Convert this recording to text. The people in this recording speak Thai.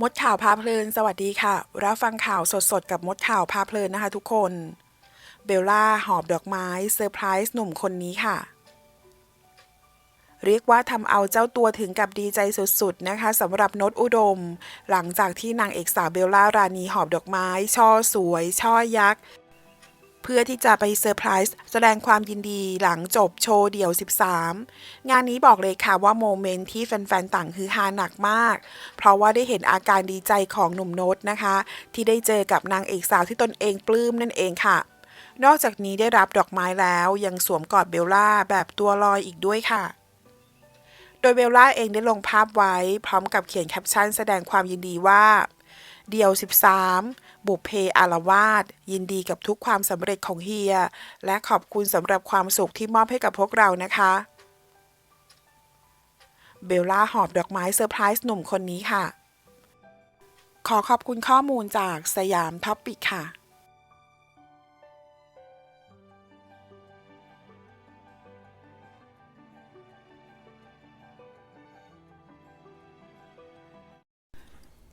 มดข่าวพาเพลิน สวัสดีค่ะ รับฟังข่าวสดๆ กับมดข่าวพาเพลินนะคะทุกคน เบลล่าหอบดอกไม้เซอร์ไพรส์หนุ่มคนนี้ค่ะ เรียกว่าทำเอาเจ้าตัวถึงกับดีใจสุดๆนะคะสำหรับนดอุดม หลังจากที่นางเอกสาวเบลล่ารานีหอบดอกไม้ ช่อสวย ช่อยักษ์ พื่อที่จะไปเซอร์ไพรส์แสดงความยินดีหลังจบโชว์เดี่ยว 13 งานนี้บอกเลยค่ะว่าโมเมนต์ที่แฟนๆ ต่างฮือฮาหนักมาก เพราะว่าได้เห็นอาการดีใจของหนุ่มโน้ตนะคะ ที่ได้เจอกับนางเอกสาวที่ตนเองปลื้มนั่นเองค่ะ นอกจากนี้ได้รับดอกไม้แล้วยังสวมกอดเบลล่าแบบตัวลอยอีกด้วยค่ะโดยเบลล่าเองได้ลงภาพไว้ พร้อมกับเขียนแคปชั่นแสดงความยินดีว่า เดี่ยว 13 บุพเพอารวาสยินดีกับทุกความสำเร็จของเฮีย และขอบคุณสำหรับความสุขที่มอบให้กับพวกเรานะคะ เบลล่าหอบดอกไม้เซอร์ไพรส์หนุ่มคนนี้ค่ะ ขอขอบคุณข้อมูลจากสยามท็อปปิกค่ะ